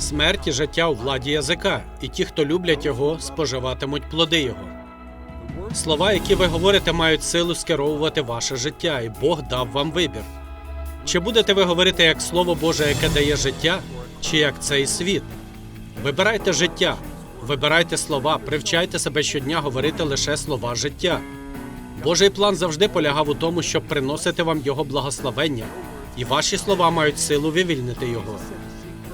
Смерть і життя у владі язика, і ті, хто люблять його, споживатимуть плоди його. Слова, які ви говорите, мають силу скеровувати ваше життя, і Бог дав вам вибір. Чи будете ви говорити як Слово Боже, яке дає життя, чи як цей світ? Вибирайте життя, вибирайте слова, привчайте себе щодня говорити лише слова життя. Божий план завжди полягав у тому, щоб приносити вам Його благословення, і ваші слова мають силу вивільнити Його.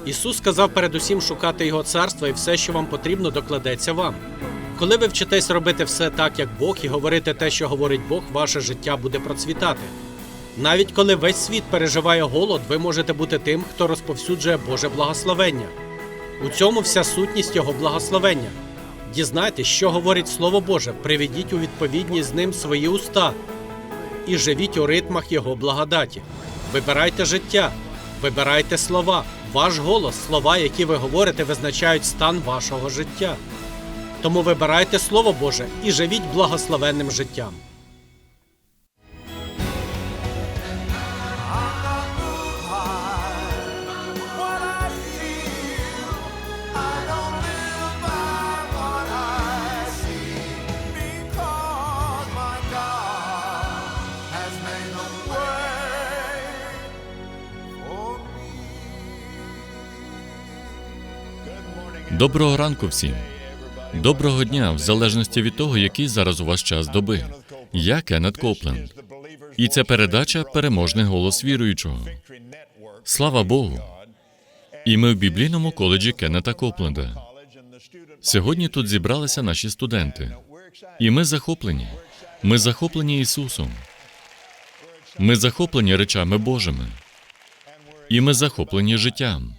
Ісус сказав передусім шукати Його царства, і все, що вам потрібно, докладеться вам. Коли ви вчитесь робити все так, як Бог, і говорити те, що говорить Бог, ваше життя буде процвітати. Навіть коли весь світ переживає голод, ви можете бути тим, хто розповсюджує Боже благословення. У цьому вся сутність Його благословення. Дізнайтесь, що говорить Слово Боже, приведіть у відповідність з ним свої уста і живіть у ритмах Його благодаті. Вибирайте життя, вибирайте слова. Ваш голос, слова, які ви говорите, визначають стан вашого життя. Тому вибирайте Слово Боже і живіть благословенним життям. Доброго ранку всім. Доброго дня, в залежності від того, який зараз у вас час доби. Я Кеннет Копленд. І це передача Переможний голос віруючого. Слава Богу. І ми в біблійному коледжі Кеннета Копленда. Сьогодні тут зібралися наші студенти. І ми захоплені. Ми захоплені Ісусом. Ми захоплені речами Божими. І ми захоплені життям.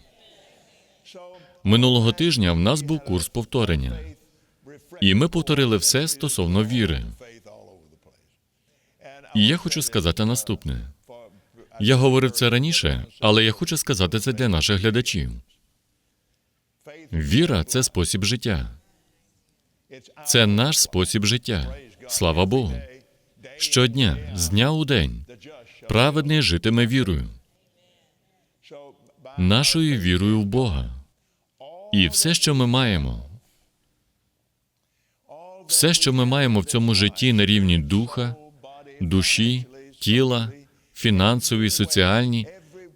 Минулого тижня в нас був курс повторення, і ми повторили все стосовно віри. І я хочу сказати наступне. Я говорив це раніше, але я хочу сказати це для наших глядачів. Віра це спосіб життя. Це наш спосіб життя. Слава Богу. Щодня, з дня у день, праведний житиме вірою, нашою вірою в Бога. І все, що ми маємо, все, що ми маємо в цьому житті на рівні духа, душі, тіла, фінансовій, соціальній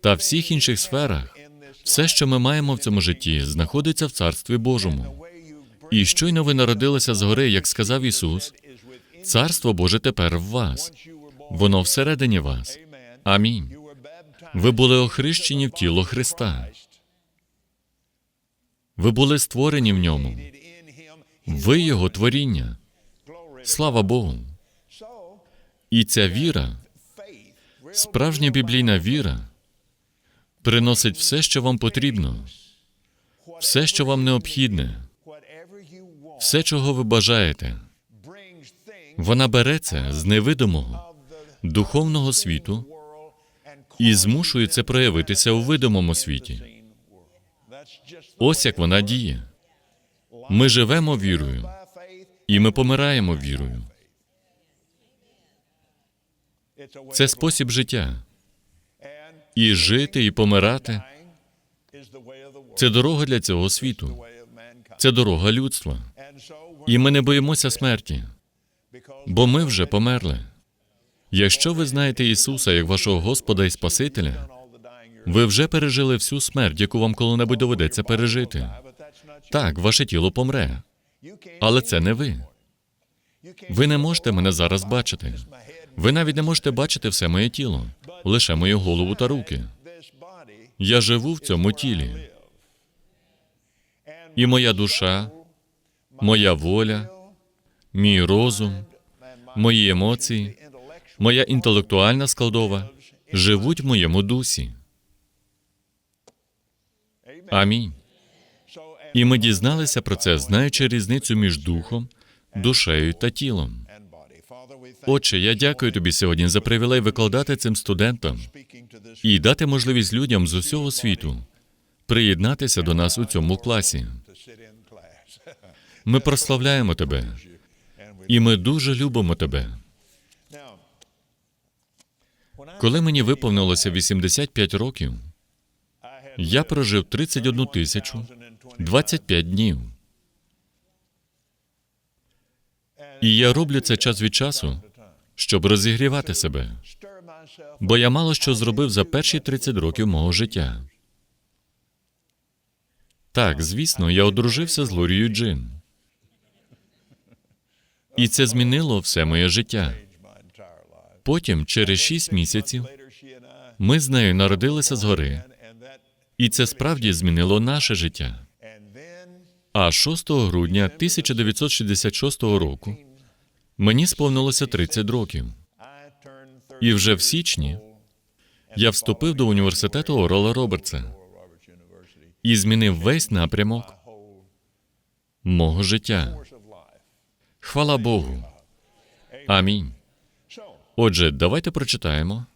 та всіх інших сферах, все, що ми маємо в цьому житті, знаходиться в Царстві Божому. І щойно ви народилися згори, як сказав Ісус, Царство Боже тепер в вас, воно всередині вас. Амінь. Ви були охрещені в тіло Христа. Ви були створені в ньому. Ви його творіння. Слава Богу. І ця віра, справжня біблійна віра, приносить все, що вам потрібно, все, що вам необхідне, все, чого ви бажаєте. Вона береться з невидимого, духовного світу і змушує це проявитися у видимому світі. Ось як вона діє. Ми живемо вірою, і ми помираємо вірою. Це спосіб життя. І жити, і помирати це дорога для цього світу. Це дорога людства. І ми не боїмося смерті, бо ми вже померли. Якщо ви знаєте Ісуса як вашого Господа і Спасителя, ви вже пережили всю смерть, яку вам коли-небудь доведеться пережити. Так, ваше тіло помре, але це не ви. Ви не можете мене зараз бачити. Ви навіть не можете бачити все моє тіло, лише мою голову та руки. Я живу в цьому тілі. І моя душа, моя воля, мій розум, мої емоції, моя інтелектуальна складова живуть в моєму дусі. Амінь. І ми дізналися про це, знаючи різницю між духом, душею та тілом. Отче, я дякую тобі сьогодні за привілей викладати цим студентам і дати можливість людям з усього світу приєднатися до нас у цьому класі. Ми прославляємо тебе, і ми дуже любимо тебе. Коли мені виповнилося 85 років, Я прожив 31 тисячу 25 днів. І я роблю це час від часу, щоб розігрівати себе, бо я мало що зробив за перші 30 років мого життя. Так, звісно, я одружився з Лорією Джин. І це змінило все моє життя. Потім, через шість місяців, ми з нею народилися згори, і це справді змінило наше життя. А 6 грудня 1966 року мені сповнилося 30 років. І вже в січні я вступив до університету Орола Робертса і змінив весь напрямок мого життя. Хвала Богу. Амінь. Отже, давайте прочитаємо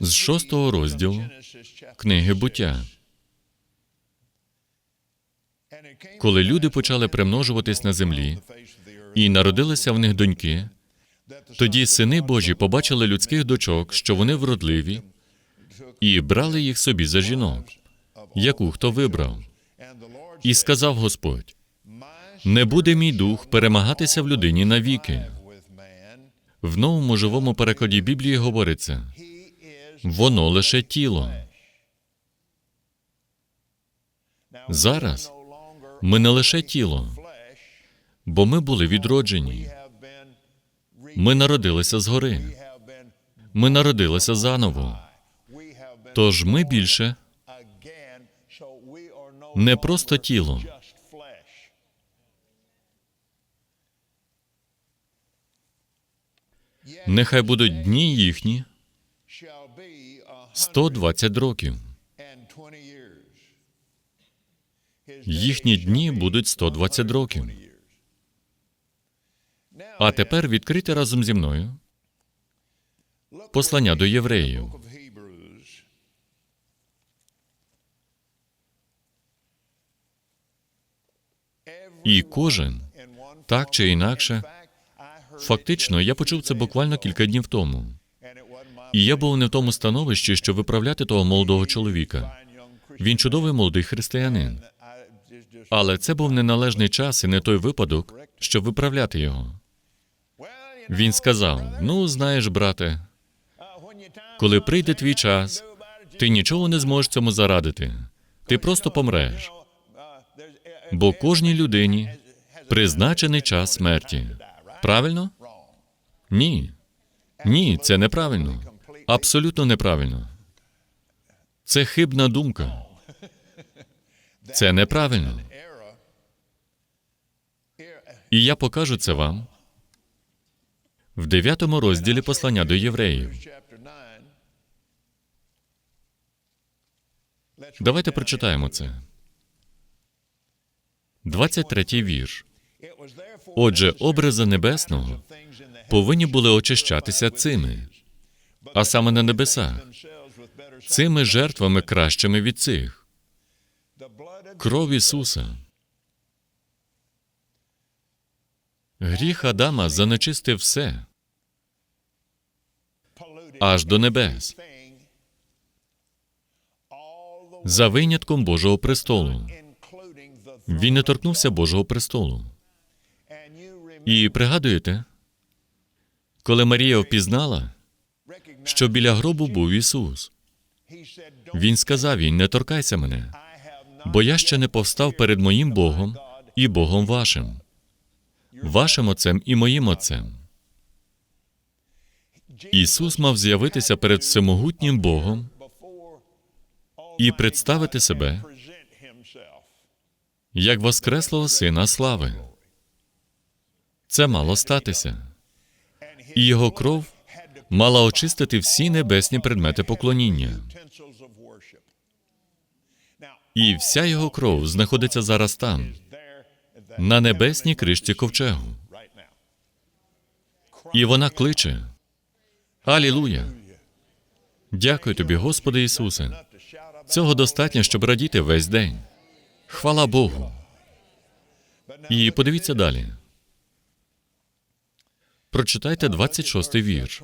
з шостого розділу книги буття. Коли люди почали примножуватись на землі, і народилися в них доньки, тоді сини Божі побачили людських дочок, що вони вродливі, і брали їх собі за жінок, яку хто вибрав. І сказав Господь: не буде мій дух перемагатися в людині навіки. В новому живому перекладі Біблії говориться: воно лише тіло. Зараз ми не лише тіло, бо ми були відроджені. Ми народилися згори. Ми народилися заново. Тож ми більше не просто тіло. Нехай будуть дні їхні 120 років. Їхні дні будуть 120 років. А тепер відкрити разом зі мною послання до євреїв. І кожен, так чи інакше, фактично, я почув це буквально кілька днів тому. І я був не в тому становищі, щоб виправляти того молодого чоловіка. Він чудовий молодий християнин. Але це був неналежний час і не той випадок, щоб виправляти його. Він сказав: Ну, знаєш, брате, коли прийде твій час, ти нічого не зможеш цьому зарадити. Ти просто помреш. Бо кожній людині призначений час смерті. Правильно? Ні. Ні, це неправильно. Абсолютно неправильно. Це хибна думка. Це неправильно. І я покажу це вам в дев'ятому розділі послання до євреїв. Давайте прочитаємо це. 23-й вірш. Отже, образи небесного повинні були очищатися цими, а саме на небесах, цими жертвами кращими від цих. Кров Ісуса. Гріх Адама занечистив все аж до небес, за винятком Божого престолу. Він не торкнувся Божого престолу. І пригадуєте, коли Марія впізнала, що біля гробу був Ісус, Він сказав їй: не торкайся мене, бо я ще не повстав перед моїм Богом і Богом вашим, вашим Отцем і моїм Отцем. Ісус мав з'явитися перед всемогутнім Богом і представити себе як воскреслого Сина слави. Це мало статися. І його кров мала очистити всі небесні предмети поклоніння. І вся його кров знаходиться зараз там, на небесній кришці ковчегу. І вона кличе. Алілуя! Дякую тобі, Господи Ісусе. Цього достатньо, щоб радіти весь день. Хвала Богу. І подивіться далі. Прочитайте 26-й вірш.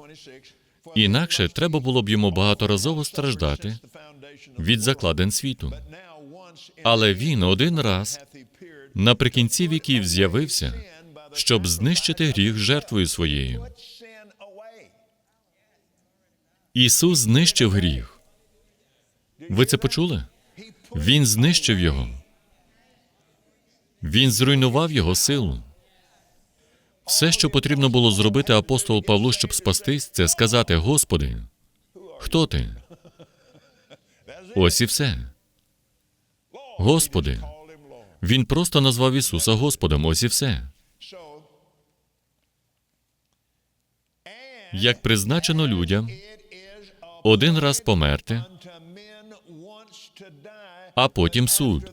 Інакше треба було б йому багаторазово страждати від закладен світу. Але він один раз наприкінці віків з'явився, щоб знищити гріх жертвою своєю. Ісус знищив гріх. Ви це почули? Він знищив його. Він зруйнував його силу. Все, що потрібно було зробити апостолу Павлу, щоб спастись, це сказати: Господи, хто ти? Ось і все. Господи. Він просто назвав Ісуса Господом, ось і все. Як призначено людям один раз померти, а потім суд.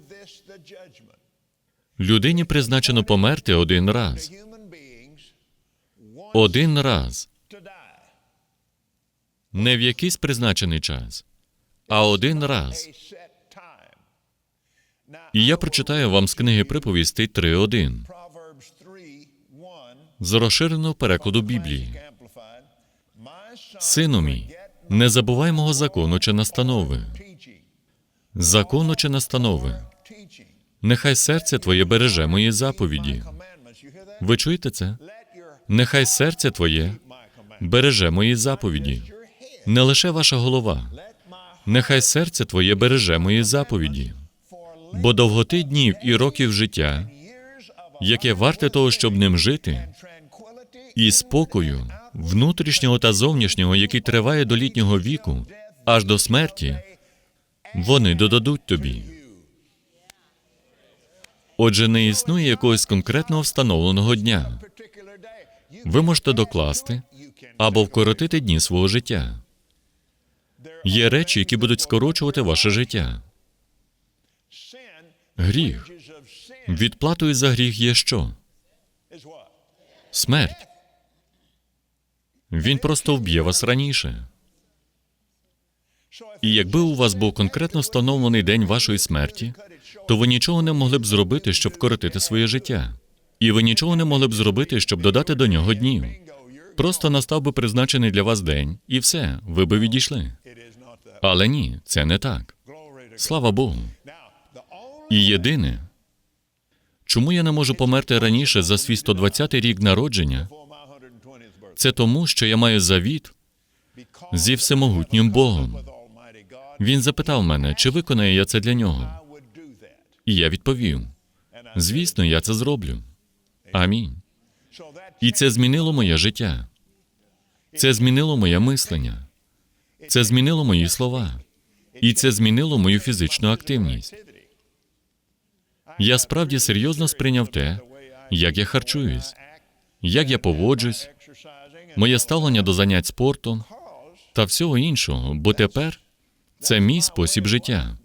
Людині призначено померти один раз. Один раз. Не в якийсь призначений час, а один раз. І я прочитаю вам з книги приповістей 3.1 з розширеного перекладу Біблії. Сину мій, не забувай мого закону чи настанови. Закону чи настанови. Нехай серце твоє береже мої заповіді. Ви чуєте це? Нехай серце твоє береже мої заповіді. Не лише ваша голова. Нехай серце твоє береже мої заповіді. Бо довготи днів і років життя, яке варте того, щоб ним жити, і спокою, внутрішнього та зовнішнього, який триває до літнього віку, аж до смерті, вони додадуть тобі. Отже, не існує якогось конкретного встановленого дня. Ви можете докласти або вкоротити дні свого життя. Є речі, які будуть скорочувати ваше життя. Гріх. Відплатою за гріх є що? Смерть. Він просто вб'є вас раніше. І якби у вас був конкретно встановлений день вашої смерті, то ви нічого не могли б зробити, щоб вкоротити своє життя. І ви нічого не могли б зробити, щоб додати до нього днів. Просто настав би призначений для вас день, і все, ви би відійшли. Але ні, це не так. Слава Богу. І єдине, чому я не можу померти раніше за свій 120-й рік народження, це тому, що я маю завіт зі всемогутнім Богом. Він запитав мене, чи виконаю я це для нього. І я відповів: звісно, я це зроблю. Амінь. І це змінило моє життя. Це змінило моє мислення. Це змінило мої слова. І це змінило мою фізичну активність. Я справді серйозно сприйняв те, як я харчуюсь, як я поводжусь, моє ставлення до занять спортом та всього іншого, бо тепер це мій спосіб життя.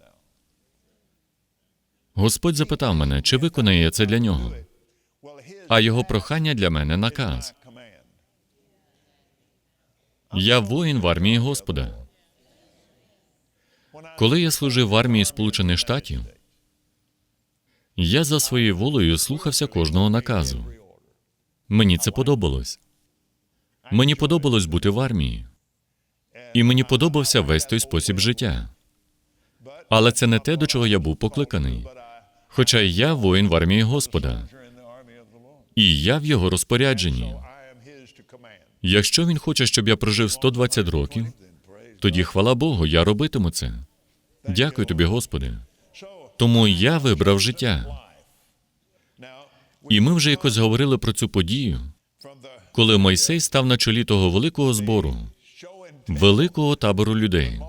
Господь запитав мене, чи виконаю я це для нього, а його прохання для мене наказ. Я воїн в армії Господа. Коли я служив в армії Сполучених Штатів, я за своєю волею слухався кожного наказу. Мені це подобалось. Мені подобалось бути в армії, і мені подобався весь той спосіб життя. Але це не те, до чого я був покликаний. Хоча я воїн в армії Господа, і я в його розпорядженні. Якщо він хоче, щоб я прожив 120 років, тоді хвала Богу, я робитиму це. Дякую тобі, Господи. Тому я вибрав життя. І ми вже якось говорили про цю подію, коли Мойсей став на чолі того великого збору, великого табору людей,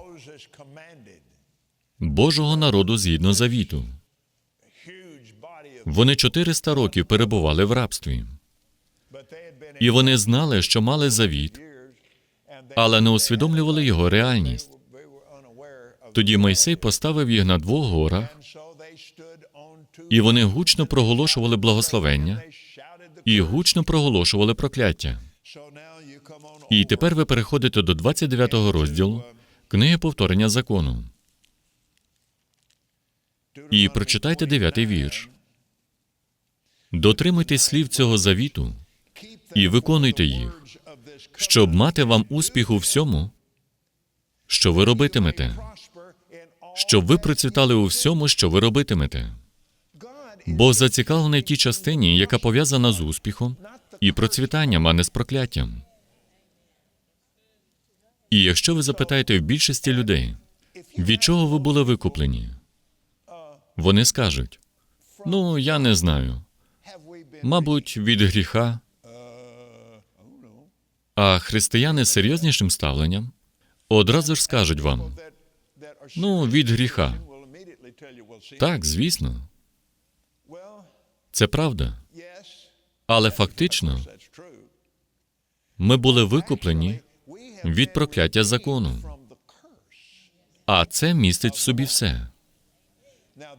Божого народу згідно завіту. Вони 400 років перебували в рабстві, і вони знали, що мали завіт, але не усвідомлювали його реальність. Тоді Мойсей поставив їх на двох горах, і вони гучно проголошували благословення і гучно проголошували прокляття. І тепер ви переходите до 29 розділу книги повторення закону. І прочитайте дев'ятий вірш. Дотримуйтесь слів цього завіту і виконуйте їх, щоб мати вам успіх у всьому, що ви робитимете, щоб ви процвітали у всьому, що ви робитимете. Бог зацікавлений в тій частині, яка пов'язана з успіхом і процвітанням, а не з прокляттям. І якщо ви запитаєте в більшості людей, від чого ви були викуплені, вони скажуть: ну, я не знаю. Мабуть, від гріха. А християни з серйознішим ставленням одразу ж скажуть вам: ну, від гріха. Так, звісно, це правда. Але фактично ми були викуплені від прокляття закону. А це містить в собі все: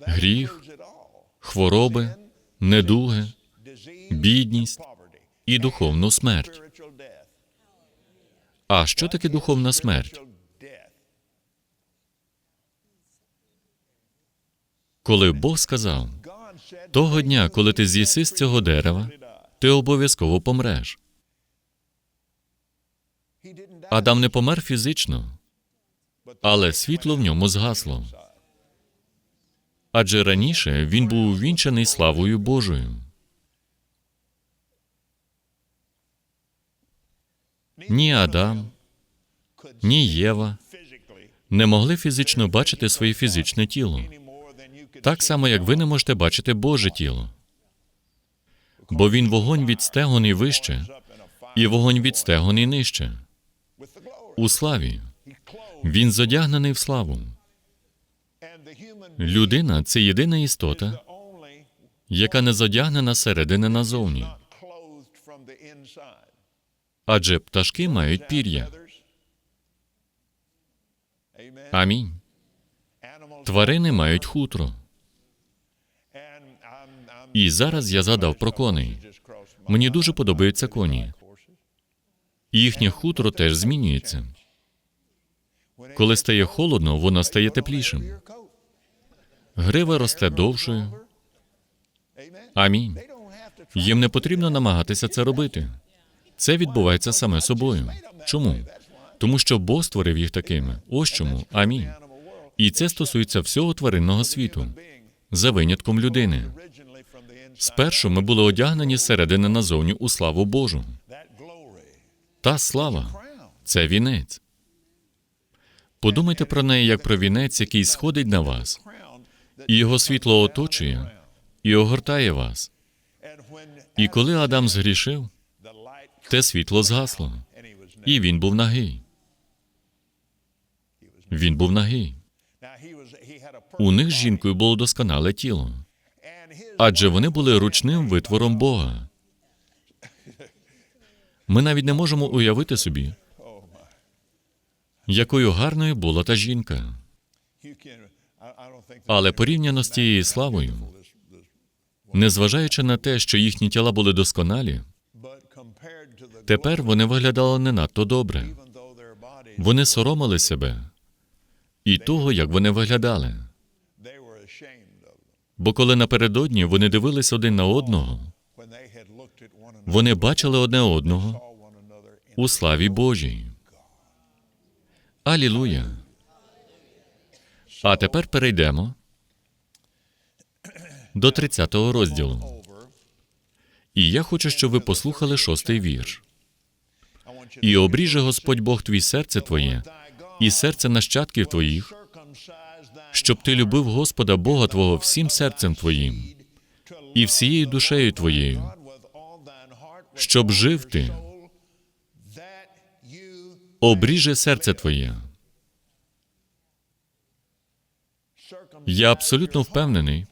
гріх, хвороби, недуги, бідність і духовну смерть. А що таке духовна смерть? Коли Бог сказав, того дня, коли ти з'їси з цього дерева, ти обов'язково помреш. Адам не помер фізично, але світло в ньому згасло. Адже раніше він був увінчаний славою Божою. Ні Адам, ні Єва не могли фізично бачити своє фізичне тіло, так само, як ви не можете бачити Боже тіло. Бо він вогонь від стегон вище, і вогонь від стегон нижче. У славі. Він зодягнений в славу. Людина це єдина істота, яка не зодягнена середини назовні. Адже пташки мають пір'я. Амінь. Тварини мають хутро. І зараз я згадав про коней. Мені дуже подобаються коні. Їхнє хутро теж змінюється. Коли стає холодно, воно стає теплішим. Грива росте довшою. Амінь. Їм не потрібно намагатися це робити. Це відбувається саме собою. Чому? Тому що Бог створив їх такими. Ось чому. Амінь. І це стосується всього тваринного світу, за винятком людини. Спершу ми були одягнені зсередини назовні у славу Божу. Та слава це вінець. Подумайте про неї як про вінець, який сходить на вас, і його світло оточує і огортає вас. І коли Адам згрішив, те світло згасло, і він був нагий. Він був нагий. У них з жінкою було досконале тіло, адже вони були ручним витвором Бога. Ми навіть не можемо уявити собі, якою гарною була та жінка. Але порівняно з тією славою, незважаючи на те, що їхні тіла були досконалі, тепер вони виглядали не надто добре. Вони соромили себе і того, як вони виглядали. Бо коли напередодні вони дивились один на одного, вони бачили одне одного у славі Божій. Алілуя. А тепер перейдемо до 30-го розділу. І я хочу, щоб ви послухали шостий вірш. І обріже Господь Бог твій серце твоє, і серце нащадків твоїх, щоб ти любив Господа Бога Твого всім серцем твоїм і всією душею твоєю, щоб жив ти, обріже серце твоє. Я абсолютно впевнений,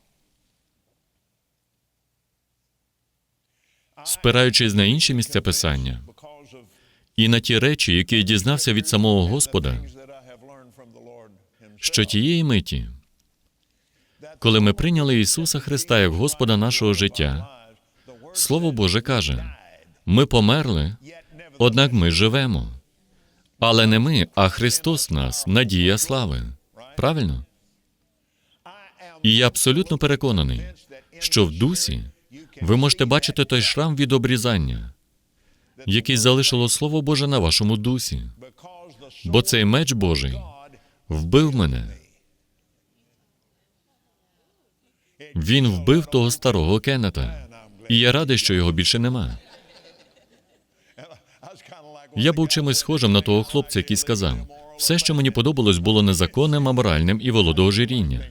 спираючись на інші місця писання і на ті речі, які дізнався від самого Господа, що тієї миті, коли ми прийняли Ісуса Христа як Господа нашого життя, Слово Боже каже: ми померли, однак ми живемо. Але не ми, а Христос нас, надія слави. Правильно? І я абсолютно переконаний, що в дусі ви можете бачити той шрам від обрізання, який залишило Слово Боже на вашому дусі, бо цей меч Божий вбив мене. Він вбив того старого Кеннета, і я радий, що його більше нема. Я був чимось схожим на того хлопця, який сказав: все, що мені подобалось, було незаконним, аморальним і володо ожиріння.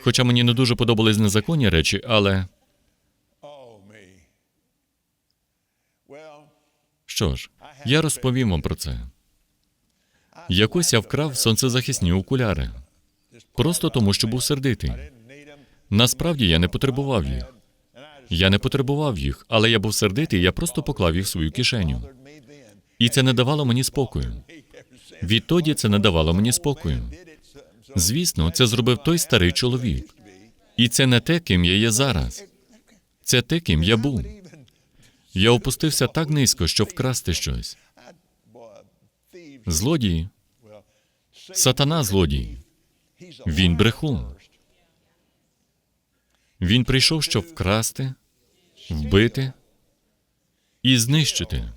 Хоча мені не дуже подобались незаконні речі, але що ж, я розповім вам про це. Якось я вкрав сонцезахисні окуляри. Просто тому, що був сердитий. Насправді я не потребував їх. Я не потребував їх, але я був сердитий, я просто поклав їх в свою кишеню. І це не давало мені спокою. Відтоді це не давало мені спокою. Звісно, це зробив той старий чоловік. І це не те, ким я є зараз. Це те, ким я був. Я опустився так низько, щоб вкрасти щось. Злодії, сатана злодій. Він брехун. Він прийшов, щоб вкрасти, вбити і знищити.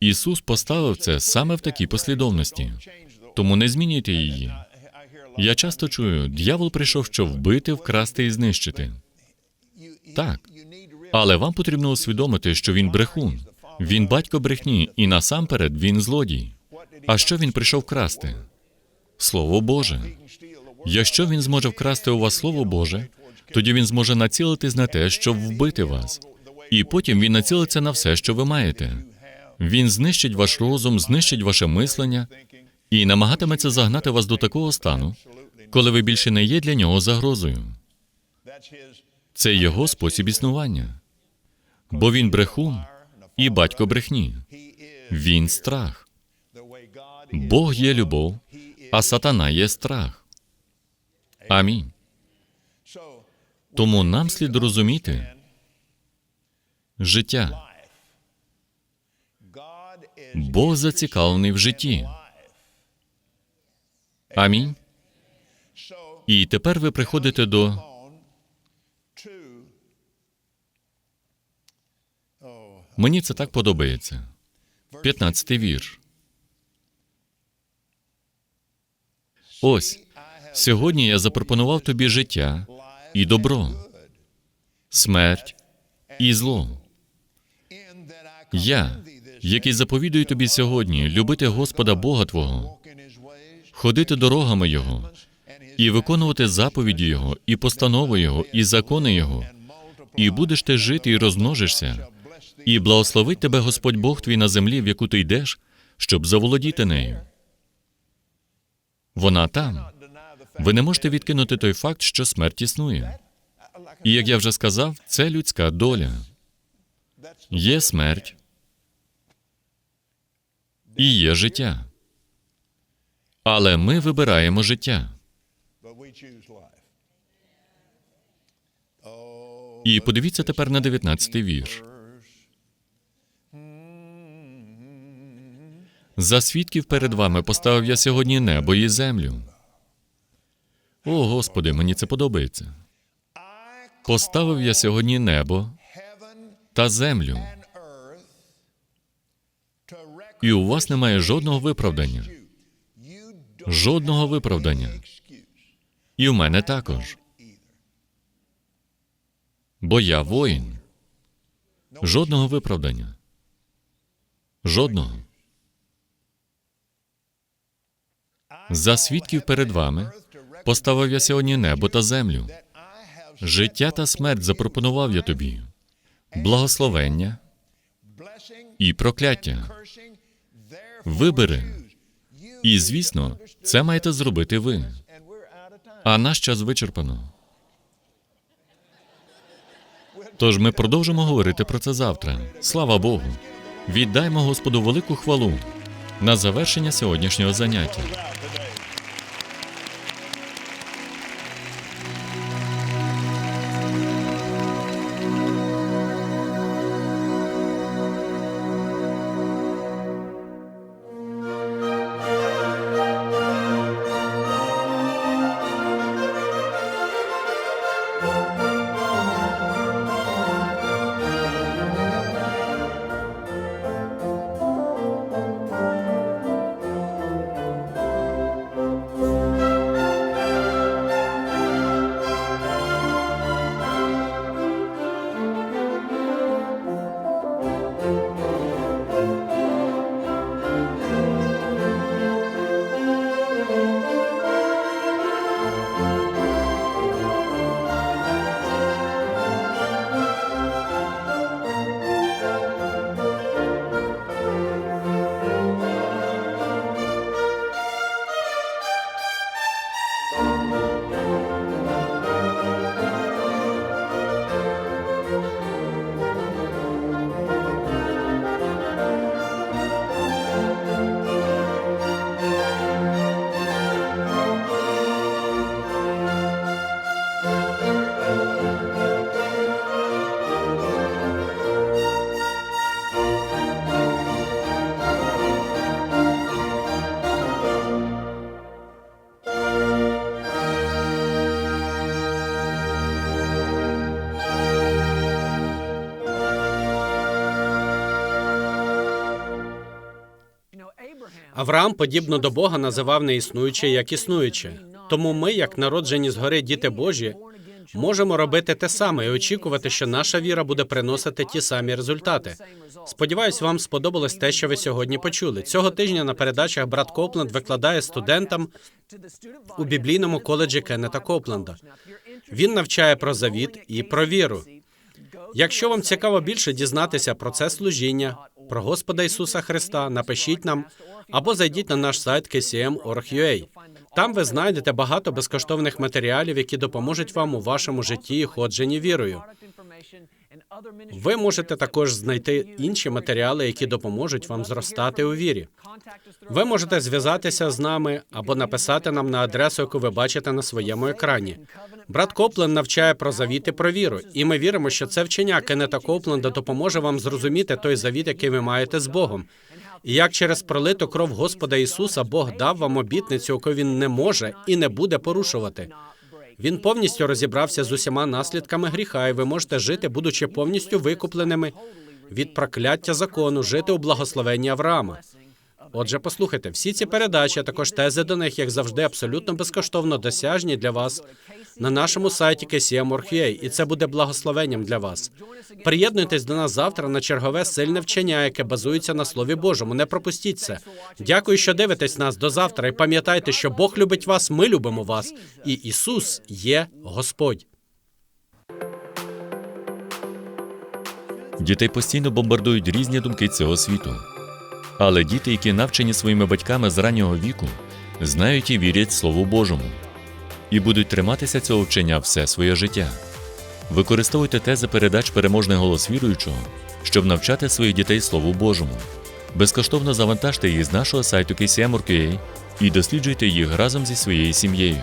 Ісус поставив це саме в такій послідовності. Тому не змінюйте її. Я часто чую, дьявол прийшов, щоб вбити, вкрасти і знищити. Так. Але вам потрібно усвідомити, що він брехун. Він батько брехні, і насамперед він злодій. А що він прийшов красти? Слово Боже. Якщо він зможе вкрасти у вас Слово Боже, тоді він зможе націлитись на те, щоб вбити вас. І потім він націлиться на все, що ви маєте. Він знищить ваш розум, знищить ваше мислення і намагатиметься загнати вас до такого стану, коли ви більше не є для нього загрозою. Це його спосіб існування. Бо він брехун і батько брехні. Він страх. Бог є любов, а сатана є страх. Амінь. Тому нам слід розуміти життя. Бог зацікавлений в житті. Амінь. І тепер ви приходите до мені це так подобається. 15 вірш. Ось сьогодні я запропонував тобі життя і добро, смерть і зло. Я, який заповідую тобі сьогодні, любити Господа Бога Твого, ходити дорогами Його і виконувати заповіді Його, і постанови Його, і закони Його, і будеш ти жити і розмножишся, і благословить тебе Господь Бог твій на землі, в яку ти йдеш, щоб заволодіти нею. Вона там. Ви не можете відкинути той факт, що смерть існує. І як я вже сказав, це людська доля. Є смерть і є життя. Але ми вибираємо життя. І подивіться тепер на 19 вірш. За свідків перед вами поставив я сьогодні небо і землю. О, Господи, мені це подобається. Поставив я сьогодні небо та землю, і у вас немає жодного виправдання. Жодного виправдання. І в мене також. Бо я воїн. Жодного виправдання. Жодного. За свідків перед вами поставив я сьогодні небо та землю. Життя та смерть запропонував я тобі, благословення і прокляття. Вибери. І, звісно, це маєте зробити ви. А наш час вичерпано. Тож ми продовжимо говорити про це завтра. Слава Богу! Віддаймо Господу велику хвалу на завершення сьогоднішнього заняття. Авраам, подібно до Бога, називав неіснуюче як існуюче. Тому ми, як народжені згори діти Божі, можемо робити те саме і очікувати, що наша віра буде приносити ті самі результати. Сподіваюсь, вам сподобалось те, що ви сьогодні почули. Цього тижня на передачах брат Копленд викладає студентам у біблійному коледжі Кеннета Копленда. Він навчає про завіт і про віру. Якщо вам цікаво більше дізнатися про це служіння, про Господа Ісуса Христа, напишіть нам або зайдіть на наш сайт kcm.org.ua. Там ви знайдете багато безкоштовних матеріалів, які допоможуть вам у вашому житті і ходженні вірою. Ви можете також знайти інші матеріали, які допоможуть вам зростати у вірі. Ви можете зв'язатися з нами або написати нам на адресу, яку ви бачите на своєму екрані. Брат Коплен навчає про завіт і про віру, і ми віримо, що це вчення Кеннета Копленда допоможе вам зрозуміти той завіт, який ви маєте з Богом. І як через пролиту кров Господа Ісуса Бог дав вам обітницю, яку він не може і не буде порушувати. Він повністю розібрався з усіма наслідками гріха, і ви можете жити, будучи повністю викупленими від прокляття закону, жити у благословенні Авраама. Отже, послухайте, всі ці передачі, а також тези до них, як завжди, абсолютно безкоштовно досяжні для вас на нашому сайті KCM.org.ua, і це буде благословенням для вас. Приєднуйтесь до нас завтра на чергове сильне вчення, яке базується на Слові Божому. Не пропустіть це. Дякую, що дивитесь нас до завтра. І пам'ятайте, що Бог любить вас, ми любимо вас, і Ісус є Господь. Дітей постійно бомбардують різні думки цього світу. Але діти, які навчені своїми батьками з раннього віку, знають і вірять Слову Божому і будуть триматися цього вчення все своє життя. Використовуйте тези передач переможний голос віруючого, щоб навчати своїх дітей Слову Божому. Безкоштовно завантажте їх з нашого сайту KCM.org.ua і досліджуйте їх разом зі своєю сім'єю.